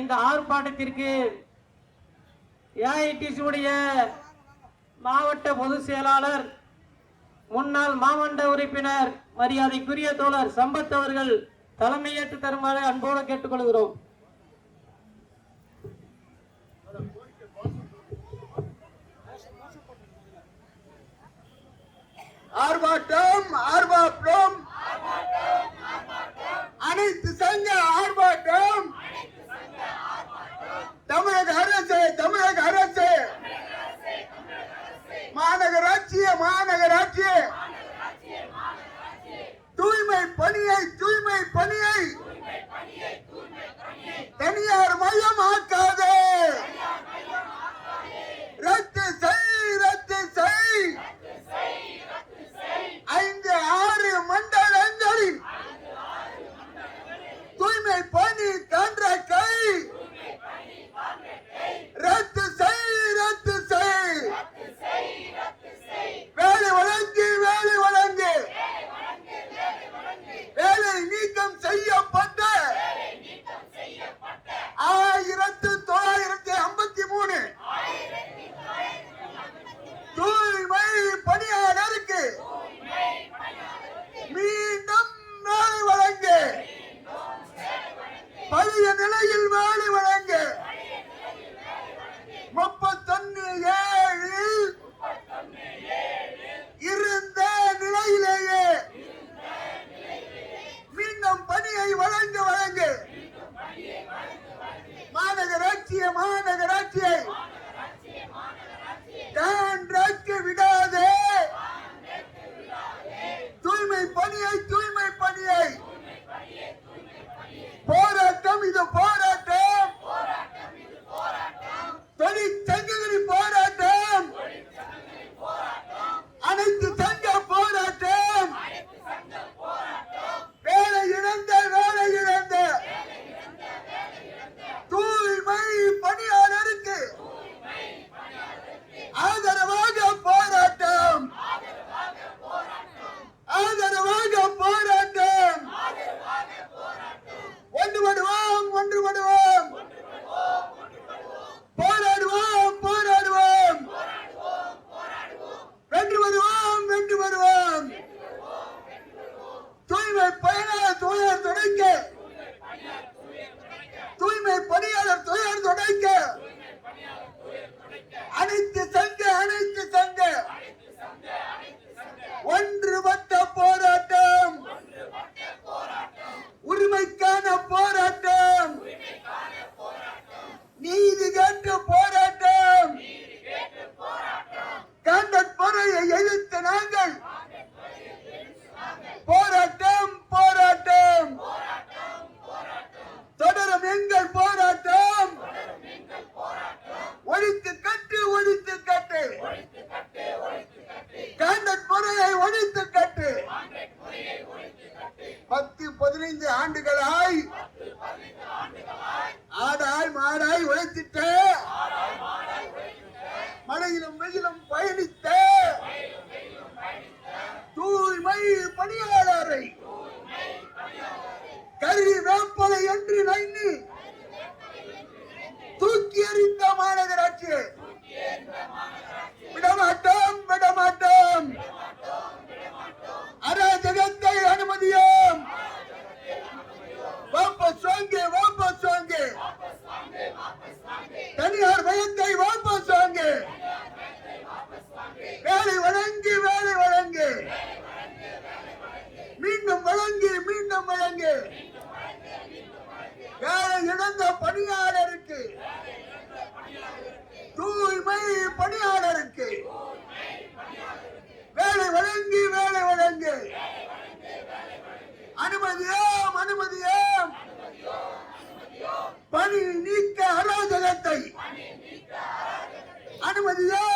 இந்த ஆர்ப்பாட்டத்திற்கு ஏஐடிசியுடைய மாவட்ட பொதுச் செயலாளர் முன்னாள் மாமண்ட உறுப்பினர் மரியாதைக்குரிய தோழர் சம்பத் அவர்கள் தலைமையேற்று தருமாறு அன்போடு கேட்டுக்கொள்கிறோம். ஆர்ப்பாட்டம் பழைய நிலையில் வேலை வழங்க. வழங்கு வேலை வழங்கு. அனுமதியோம் அனுமதியோம். பணி நீக்க அராஜகத்தை. அனுமதியோ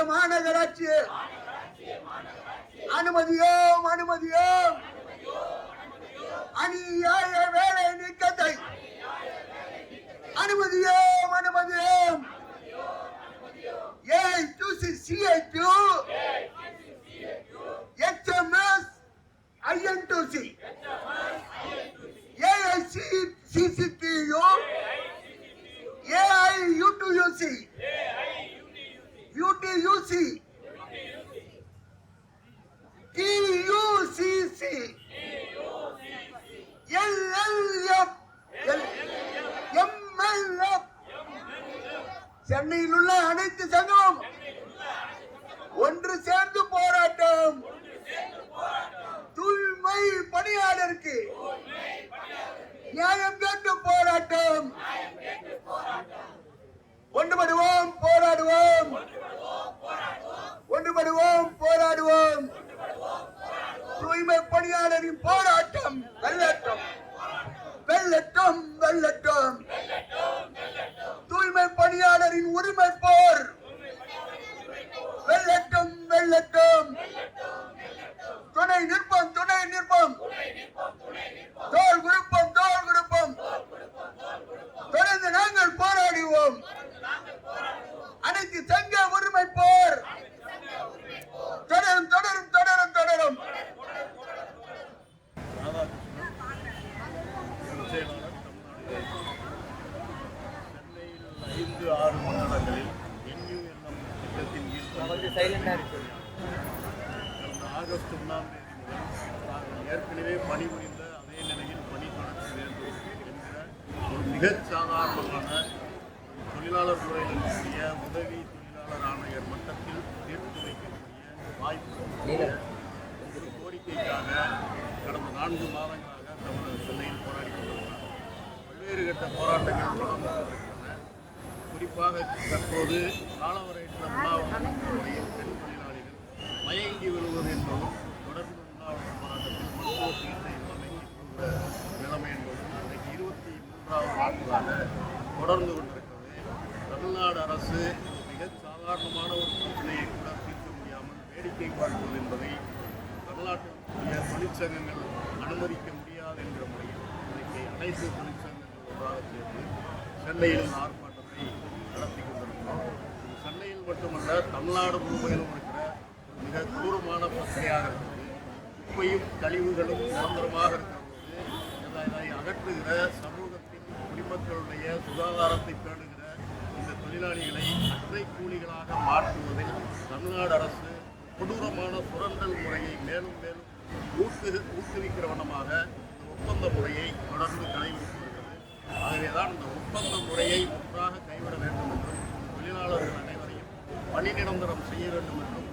மாநகராட்சி அனுமதியோம் அனுமதியோம். அநியாய வேலை நீக்கத்தை. அனுமதியோம் அனுமதியோம். A two C CI two சென்னையில் உள்ள அனைத்து சங்கம் ஒன்று சேர்ந்து போராட்டம். தூய்மை பணியாளருக்கு நியாயம் கேட்டு போராட்டம். ஒன்றுபடுவோம் போராடுவோம். ஒன்றுபடுவோம் போராடுவோம். தூய்மை பணியாளரின் போராட்டம் வெள்ளட்டம். வெள்ளட்டம் வெள்ளட்டம் தூய்மை பணியாளரின் உரிமை போர் வெள்ளட்டம் வெள்ளட்டம் துணை நிற்போம் துணை நிற்போம். தோல் கொடுப்போம் தோல் கொடுப்போம் தொடர்ந்து நாங்கள் போராடுவோம் அனைத்து சங்க உரிமை போர் தொடரும் தொடரும் தொடரும் தொடரும் சென்னையில் ஐந்து ஆறு மாநிலங்களில் என்யூ என்னும் திட்டத்தின் கீழ் கடந்த ஆகஸ்ட் ஒன்றாம் தேதி முதல் நாங்கள் ஏற்கனவே பணிபுரிந்த அதே நிலையில் பணி தொடர வேண்டும் என்கிற ஒரு மிகச் சாதாரணமான தொழிலாளர் துறையில் இருக்கக்கூடிய உதவி தொழிலாளர் ஆணையர் மட்டத்தில் தீர்த்து வைக்கக்கூடிய வாய்ப்பு ஒரு கோரிக்கைக்காக கடந்த நான்கு மாதங்களாக தமிழக சென்னையில் போராடி கொண்டிருக்கிறார். பல்வேறு கட்ட போராட்டங்கள் வருகின்றன குறிப்பாக தற்போது காலவரையற்ற உண்ணாவிரதத்தினுடைய பெண் தொழிலாளிகள் மயங்கி வருவது என்பதும் தொடர்ந்து உண்ணாவிரத போராட்டத்தில் மருத்துவ சிகிச்சை உள்ள நிலைமை என்பதும் இன்றைக்கு இருபத்தி மூன்றாவது நாட்களாக தொடர்ந்து கொண்டிருக்கிறது. தமிழ்நாடு அரசு மிக சாதாரணமான ஒரு பிரச்சனையை கூட தீர்க்க முடியாமல் வேடிக்கை பார்ப்பது என்பதை தமிழ்நாட்டில் தொழிற்சங்கங்கள் அனுமதிக்க முடியாது என்ற முறையில் இன்றைக்கு அனைத்து தொழிற்சங்கங்கள் ஒன்றாக சேர்ந்து சென்னையில் ஆர்ப்பாட்டத்தை நடத்தி கொண்டிருக்கிறோம். சென்னையில் மட்டுமல்ல தமிழ்நாடு முழுமையிலும் ஒரு மிக கொடூரமான பிரச்சனையாக இருக்கிறது குப்பையும் கழிவுகளும் சுதந்திரமாக இருக்கிறது போது இதை அகற்றுகிற சமூகத்தின் குடிமக்களுடைய சுகாதாரத்தை பேணுகிற இந்த தொழிலாளிகளை அற்றை கூலிகளாக மாற்றுவதில் தமிழ்நாடு அரசு கொடூரமான சுரண்டல் முறையை மேலும் மேலும் ஊக்கு ஊக்குவிக்கிற வண்ணமாக இந்த ஒப்பந்த முறையை தொடர்ந்து கடைபிடித்து வருகிறது ஆகவேதான் இந்த ஒப்பந்த முறையை முற்றாக கைவிட வேண்டும் என்றும் தொழிலாளர்கள் அனைவரையும் பணி நிரந்தரம் செய்ய வேண்டும் என்றும்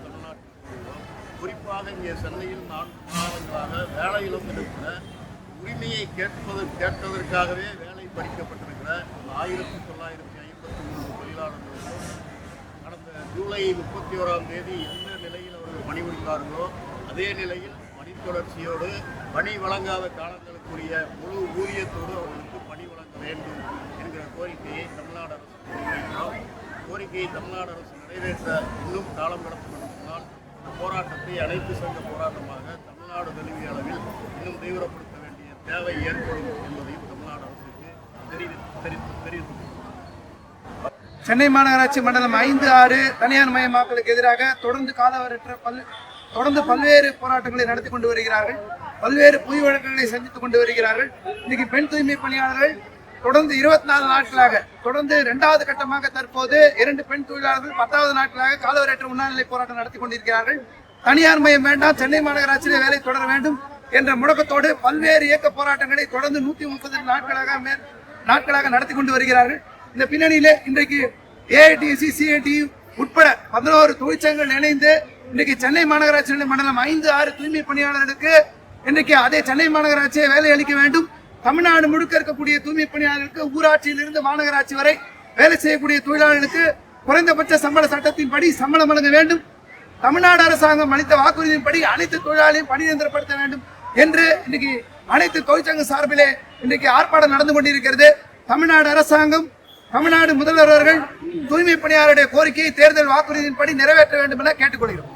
குறிப்பாக இங்கே சென்னையில் நான்கு மாதங்களாக வேலை இழந்திருக்கிற உரிமையை கேட்பது கேட்பதற்காகவே வேலை பறிக்கப்பட்டிருக்கிற ஆயிரத்தி தொள்ளாயிரத்தி ஐம்பத்தி மூன்று தொழிலாளர்கள் கடந்த ஜூலை முப்பத்தி ஓராம் தேதி எந்த நிலையில் அவர்கள் பணிபுரிந்தார்களோ அதே நிலையில் பணி தொடர்ச்சியோடு பணி வழங்காத காலங்களுக்குரிய முழு ஊதியத்தோடு அவர்களுக்கு பணி வழங்க வேண்டும் என்கிற கோரிக்கையை தமிழ்நாடு அரசு கோரிக்கையை தமிழ்நாடு அரசு நிறைவேற்ற இன்னும் காலம் கடத்த சொன்னால் போராட்டத்தை அனைத்து சங்க போராட்டமாக தமிழ்நாடு தழுவிய அளவில் இன்னும் தீவிரப்படுத்த வேண்டிய தேவை ஏற்படும் என்பதையும் தமிழ்நாடு அரசுக்கு தெரிவித்து தெரிவித்து சென்னை மாநகராட்சி மண்டலம் ஐந்து ஆறு தனியார் மயமாக்கலுக்கு எதிராக தொடர்ந்து காலவரற்ற பல் தொடர்ந்து பல்வேறு போராட்டங்களை நடத்தி கொண்டு வருகிறார்கள். பல்வேறு பொய் வழக்குகளை சந்தித்துக் கொண்டு வருகிறார்கள். இன்னைக்கு பெண் தூய்மை பணியாளர்கள் தொடர்ந்து இருபத்தி நாலு நாட்களாக தொடர்ந்து இரண்டாவது கட்டமாக தற்போது இரண்டு பெண் தொழிலாளர்கள் பத்தாவது நாட்களாக காலவரையற்ற உண்ணாநிலை போராட்டம் நடத்தி கொண்டிருக்கிறார்கள். தனியார் மையம் வேண்டாம் சென்னை மாநகராட்சியிலே வேலை தொடர வேண்டும் என்ற முழக்கத்தோடு பல்வேறு இயக்க போராட்டங்களை தொடர்ந்து நூத்தி முப்பது நாட்களாக மேற் நாட்களாக நடத்தி கொண்டு வருகிறார்கள். இந்த பின்னணியிலே இன்றைக்கு ஏஐடிசி சிஐடி உட்பட பதினோரு தொழிற்சங்கங்கள் இணைந்து இன்றைக்கு சென்னை மாநகராட்சி மண்டலம் ஐந்து ஆறு தூய்மை பணியாளர்களுக்கு இன்றைக்கு அதே சென்னை மாநகராட்சியை வேலை அளிக்க வேண்டும். தமிழ்நாடு முழுக்க இருக்கக்கூடிய தூய்மை பணியாளர்களுக்கு ஊராட்சியிலிருந்து மாநகராட்சி வரை வேலை செய்யக்கூடிய தொழிலாளர்களுக்கு குறைந்தபட்ச சம்பள சட்டத்தின்படி சம்பளம் வழங்க வேண்டும். தமிழ்நாடு அரசாங்கம் அளித்த வாக்குறுதியின்படி அனைத்து தொழிலாளியும் பணிநிரந்தரப்படுத்த வேண்டும் என்று இன்னைக்கு அனைத்து தொழிற்சங்க சார்பிலே இன்றைக்கு ஆர்ப்பாட்டம் நடந்து கொண்டிருக்கிறது. தமிழ்நாடு அரசாங்கம் தமிழ்நாடு முதல்வர் அவர்கள் தூய்மை பணியாளருடைய கோரிக்கையை தேர்தல் வாக்குறுதியின்படி நிறைவேற்ற வேண்டும் என கேட்டுக்கொள்கிறோம்.